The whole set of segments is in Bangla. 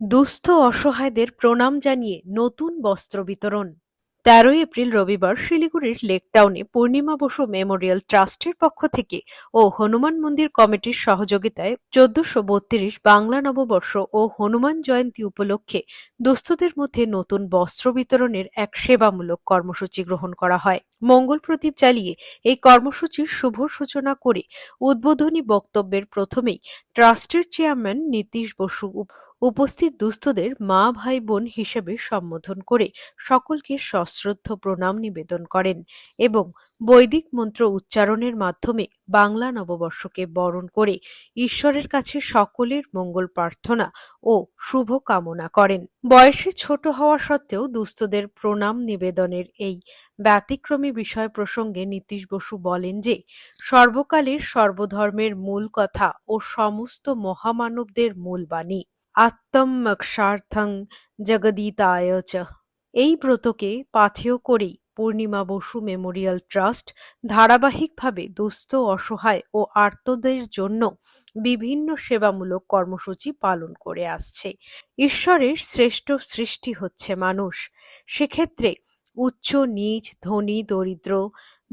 দুস্থ অসহায়দের প্রণাম জানিয়ে নতুন বস্ত্র বিতরণ। তেরোই এপ্রিল রবিবার শিলিগুড়ির লেকটাউনে পূর্ণিমা বসু মেমোরিয়াল ট্রাস্টের পক্ষ থেকে ও হনুমান মন্দির কমিটির সহযোগিতায় চোদ্দশো বত্রিশ বাংলা নববর্ষ ও হনুমান জয়ন্তী উপলক্ষে দুস্থদের মধ্যে নতুন বস্ত্র বিতরণের এক সেবামূলক কর্মসূচি গ্রহণ করা হয়। মঙ্গল প্রদীপ জ্বালিয়ে এই কর্মসূচির শুভ সূচনা করে উদ্বোধনী বক্তব্যের প্রথমেই ট্রাস্টের চেয়ারম্যান নীতিশ বসু উপস্থিত দুস্থদের মা, ভাই, বোন হিসেবে সম্বোধন করে সকলকে সশ্রদ্ধ প্রণাম নিবেদন করেন এবং বৈদিক মন্ত্র উচ্চারণের মাধ্যমে বাংলা নববর্ষকে বরণ করে ঈশ্বরের কাছে সকলের মঙ্গল প্রার্থনা ও শুভ কামনা করেন। বয়সে ছোট হওয়া সত্ত্বেও দুস্থদের প্রণাম নিবেদনের এই ব্যতিক্রমী বিষয় প্রসঙ্গে নীতিশ বসু বলেন যে, সর্বকালের সর্বধর্মের মূল কথা ও সমস্ত মহামানবদের মূল বাণী। আত্মম মোক্ষার্থং জগদিতায় চ। এই ব্রতকে পাথেয় করেই পূর্ণিমা বসু মেমোরিয়াল ট্রাস্ট ধারাবাহিকভাবে দুস্থ, অসহায় ও আর্তদের জন্য বিভিন্ন সেবামূলক কর্মসূচি পালন করে আসছে। ঈশ্বরের শ্রেষ্ঠ সৃষ্টি হচ্ছে মানুষ। সেক্ষেত্রে উচ্চ, নীচ, ধনী, দরিদ্র,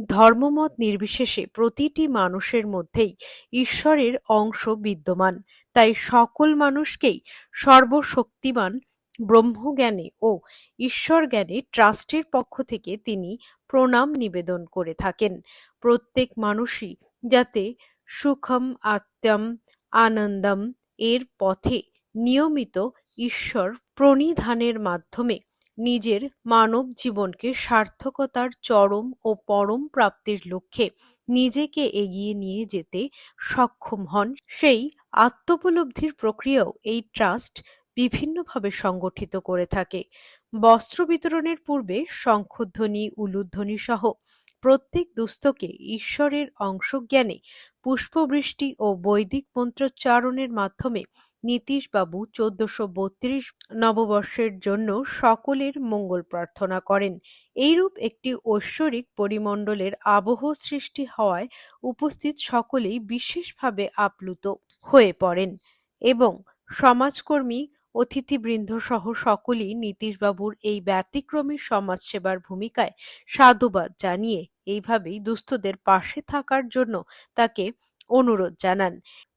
ধর্মমত নির্বিশেষে প্রতিটি মানুষের মধ্যেই ঈশ্বরের অংশ বিদ্যমান। তাই সকল মানুষকেই সর্বশক্তিমান ব্রহ্মজ্ঞানে ও ঈশ্বর জ্ঞানে ট্রাস্টের পক্ষ থেকে তিনি প্রণাম নিবেদন করে থাকেন। প্রত্যেক মানুষই যাতে সুখম, আত্মম, আনন্দম এর পথে নিয়মিত ঈশ্বর প্রণিধানের মাধ্যমে নিজের মানব জীবনকে সার্থকতার চরম ও পরম প্রাপ্তির লক্ষ্যে নিজেকে এগিয়ে নিয়ে যেতে সক্ষম হন। সেই আত্মোপলব্ধির প্রক্রিয়াও এই ট্রাস্ট বিভিন্নভাবে সংগঠিত করে থাকে। বস্ত্র বিতরণের পূর্বে শঙ্খধ্বনি, উলুধ্বনি সহ প্রত্যেক দুস্থকে ঈশ্বরের অংশজ্ঞানে পুষ্পবৃষ্টি ও বৈদিক মন্ত্রোচ্চারণের মাধ্যমে নীতিশবাবু চোদ্দশো বত্রিশ নববর্ষের জন্য সকলের মঙ্গল প্রার্থনা করেন। এইরূপ একটি ঐশ্বরিক পরিমণ্ডলের আবহ সৃষ্টি হওয়ায় উপস্থিত সকলেই বিশেষভাবে আপ্লুত হয়ে পড়েন এবং সমাজকর্মী অতিথিবৃন্দ সহ সকলেই নীতিশবাবুর এই ব্যতিক্রমী সমাজসেবার ভূমিকায় সাধুবাদ জানিয়ে এইভাবেই দুস্থদের পাশে থাকার জন্য তাকে অনুরোধ জানান।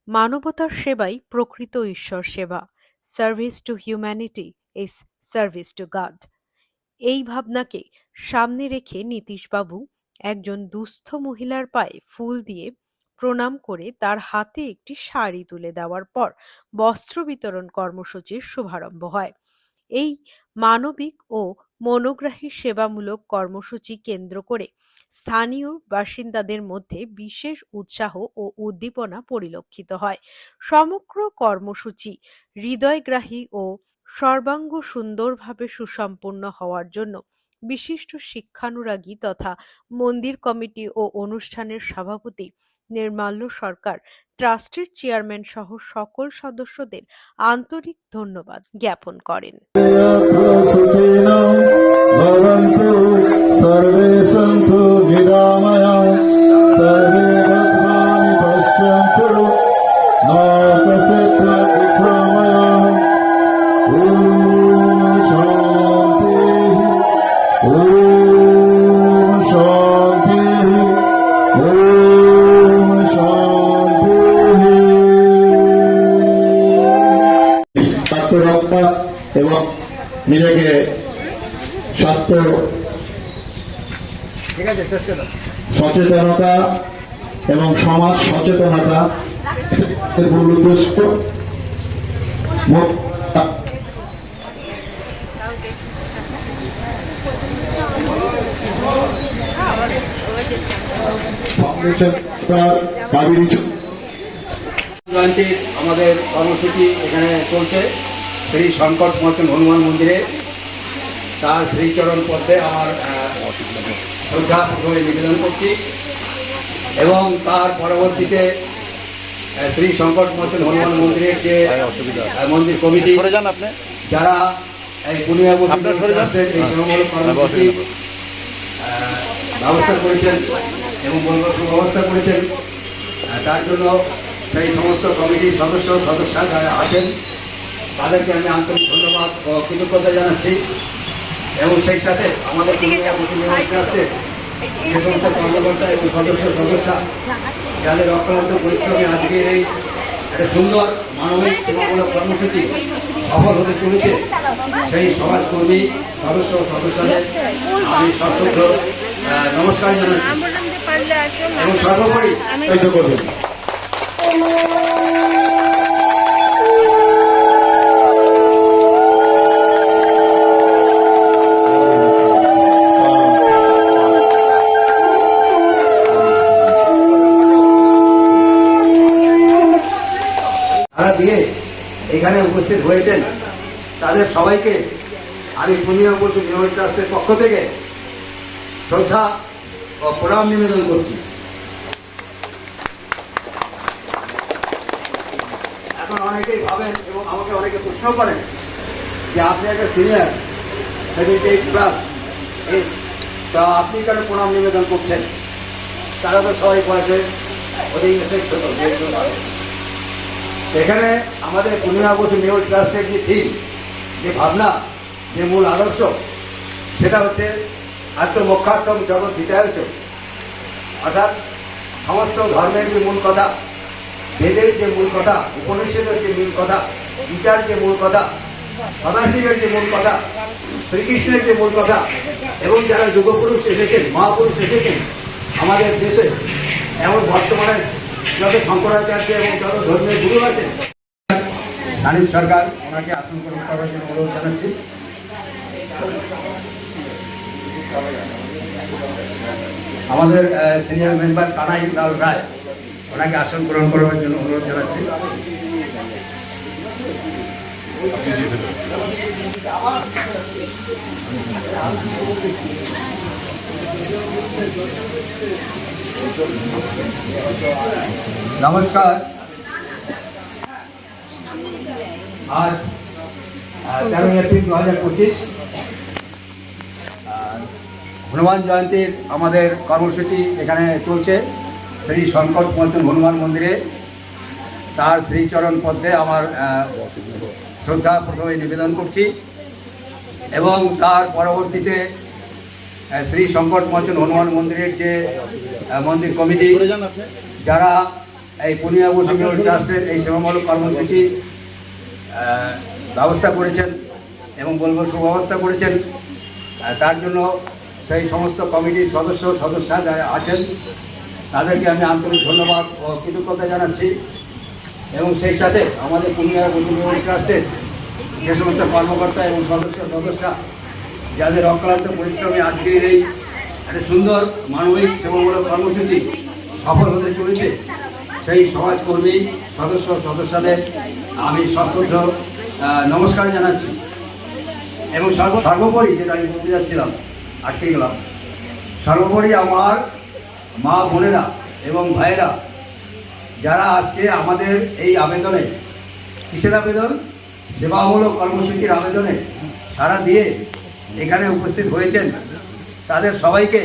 মানবতার সেবাই প্রকৃত ঈশ্বর সেবা। Service to humanity is service to God. এই ভাবনাকে সামনে রেখে নীতিশবাবু একজন দুস্থ মহিলার পায়ে ফুল দিয়ে প্রণাম করে তার হাতে একটি শাড়ি তুলে দেওয়ার পর বস্ত্র বিতরণ কর্মসূচির শুভারম্ভ হয়। এই মানবিক ও মনোগ্রাহী সেবামূলক কর্মসূচি কেন্দ্র করে স্থানীয় বাসিন্দাদের মধ্যে বিশেষ উৎসাহ ও উদ্দীপনা পরিলক্ষিত হয়। সমগ্র কর্মসূচি হৃদয়গ্রাহী ও সর্বাঙ্গ সুন্দরভাবে সুসম্পন্ন হওয়ার জন্য বিশিষ্ট শিক্ষানুরাগী তথা মন্দির কমিটি ও অনুষ্ঠানের সভাপতি নির্মাল্য সরকার ট্রাস্টের চেয়ারম্যান সহ সকল সদস্যদের আন্তরিক ধন্যবাদ জ্ঞাপন করেন। সচেতনতা এবং সমাজ সচেতনতা এর মূল উদ্দেশ্য আমাদের কর্মসূচি এখানে চলছে। শ্রী সংকট মোচন হনুমান মন্দিরে তার শ্রীচরণ পথে আমার আহ, শ্রদ্ধা প্রথমে নিবেদন করছি। এবং তার পরবর্তীতে শ্রী সংকট মোচন হনুমান মন্দিরের যে মন্দির কমিটি যারা এই পূর্ণিমা। এই সেবামূলক কর্মসূচি ব্যবস্থা করেছেন এবং ব্যবস্থা করেছেন। তার জন্য সেই সমস্ত কমিটির সদস্য সদস্য যারা আছেন। তাদেরকে আমি আন্তরিক ধন্যবাদ ও কৃতজ্ঞতা জানাচ্ছি। এবং সেই সাথে আমাদের আছে। যে সমস্ত কর্মকর্তা এবং সদস্য সদস্যা যাদের অক্লান্ত পরিশ্রমে আজকের এই একটা সুন্দর মানবিক সেবামূলক কর্মসূচি সফল হতে চলেছে। সেই সমাজকর্মী সদস্য সদস্যদের আমি সশ্রদ্ধ নমস্কার জানাচ্ছি। এবং সর্বোপরি করবেন দিয়ে এখানে উপস্থিত হয়েছেন। তাদের সবাইকে আমি পুনিয়া বসু মেমোরিয়াল ট্রাস্টের পক্ষ থেকে শ্রদ্ধা ও প্রণাম নিবেদন করছি। এখন অনেকেই ভাবেন এবং আমাকে অনেকে প্রশ্ন করেন যে আপনি একটা সিনিয়র সেভেন্টি এইট প্লাস তা আপনি কেন প্রণাম নিবেদন করছেন? তারা তো সবাই বয়সে অধিকাংশ ছোট এখানে আমাদের পূর্ণিমা বসু মেয়র ট্রাস্টের যে থিম যে ভাবনা, যে মূল আদর্শ, সেটা হচ্ছে আত্মমক্ষার্থম জগৎ হিতায়চ অর্থাৎ সমস্ত ধর্মের যে মূল কথা, বেদের যে মূল কথা, উপনিষদের যে মূল কথা, গীতার যে মূল কথা, সদাশিবের যে মূল কথা, শ্রীকৃষ্ণের যে মূল কথা, এবং যারা যুগপুরুষ এসেছেন, মহাপুরুষ এসেছেন, আমাদের দেশে এমন বর্তমানে যত শঙ্করাচার্য এবং যত ধর্মের গুরু আছেন স্থানীয় সরকার ওনাকে আসন গ্রহণ করার জন্য অনুরোধ জানাচ্ছি। আমাদের সিনিয়র মেম্বার কানাই লাল রায় ওনাকে আসন গ্রহণ করার জন্য অনুরোধ জানাচ্ছি। নমস্কার। আজ তেরোই এপ্রিল দু হাজার পঁচিশ হনুমান জয়ন্তীর আমাদের কর্মসূচি এখানে চলছে। শ্রী সংকট মোচন হনুমান মন্দিরে। তার শ্রীচরণ পদ্মে আমার শ্রদ্ধা প্রথমে নিবেদন করছি। এবং তার পরবর্তীতে শ্রী সংকট মোচন হনুমান মন্দিরের যে মন্দির কমিটি, যারা এই পূর্ণিমা বসু ট্রাস্টের এই সেবামূলক কর্মসূচি ব্যবস্থা করেছেন এবং বলব সুব্যবস্থা করেছেন তার জন্য সেই সমস্ত কমিটির সদস্য সদস্যা যারা আছেন, তাদেরকে আমি আন্তরিক ধন্যবাদ ও কৃতজ্ঞতা জানাচ্ছি। এবং সেই সাথে আমাদের পূর্ণিয়া বসু ট্রাস্টের যে সমস্ত কর্মকর্তা এবং সদস্য সদস্যা যাদের অক্লান্ত পরিশ্রমে আজকের এই একটা সুন্দর মানবিক সেবামূলক কর্মসূচি সফল হতে চলেছে, সেই সমাজকর্মী সদস্য সদস্যদের আমি সশ্রদ্ধ নমস্কার জানাচ্ছি। এবং সর্ব, সর্বোপরি যেটা আমি বলতে যাচ্ছিলাম, আটকে গেলাম, সর্বোপরি আমার মা বোনেরা এবং ভাইয়েরা যারা আজকে আমাদের এই আবেদনে, কিসের আবেদন? সেবামূলক কর্মসূচির আবেদনে সারা দিয়ে এখানে উপস্থিত হয়েছেন তাদের সবাইকে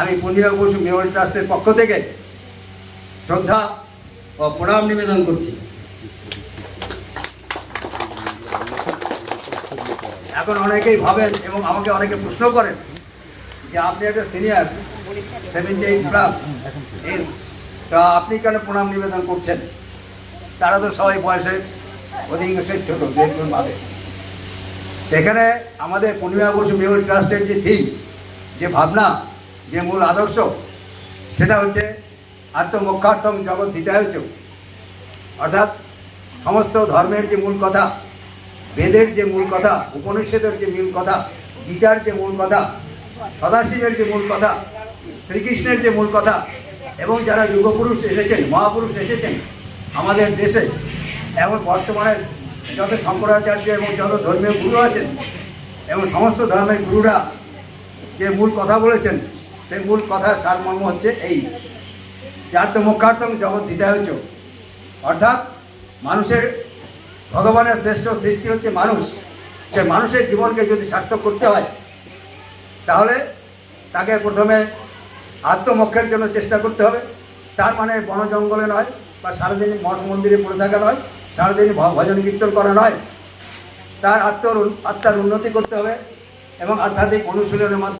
আমি পন্ডিরা বসু মেমোরিয়াল ট্রাস্টের পক্ষ থেকে শ্রদ্ধা ও প্রণাম নিবেদন করছি। এখন অনেকেই ভাবেন এবং আমাকে অনেকে প্রশ্ন করেন যে আপনি একটা সিনিয়র সেভেন্টি এইট প্লাস তা আপনি কেন প্রণাম নিবেদন করছেন? তারা তো সবাই বয়সে অধিকাংশের ছোট দেখবেন ভাবে এখানে আমাদের পূর্ণিমা বসু মেমোরিয়াল ট্রাস্টের যে থিম, যে ভাবনা, যে মূল আদর্শ, সেটা হচ্ছে আত্মমক্ষার্থম জগৎ হিতায়চ অর্থাৎ সমস্ত ধর্মের যে মূল কথা, বেদের যে মূল কথা, উপনিষদের যে মূল কথা, গীতার যে মূল কথা, সদাশিবের যে মূল কথা, শ্রীকৃষ্ণের যে মূল কথা, এবং যারা যুগপুরুষ এসেছেন, মহাপুরুষ এসেছেন আমাদের দেশে এবং বর্তমানে যত শঙ্করাচার্য এবং যত ধর্মীয় গুরু আছেন এবং সমস্ত ধর্মের গুরুরা যে মূল কথা বলেছেন, সেই মূল কথার সারমর্ম হচ্ছে এই। জাতমুখার্থম জগৎ হিতায়চ। অর্থাৎ মানুষের ভগবানের শ্রেষ্ঠ সৃষ্টি হচ্ছে মানুষ। সে মানুষের জীবনকে যদি সার্থক করতে হয়, তাহলে তাকে প্রথমে আত্মমক্ষের জন্য চেষ্টা করতে হবে। তার মানে বন জঙ্গলে নয় বা সারাদিন মঠ মন্দিরে পড়ে থাকা নয়। সারাদিন ভজন কীর্তন করা নয়। তার আত্মার আত্মার উন্নতি করতে হবে এবং আধ্যাত্মিক অনুশীলনের মাধ্যমে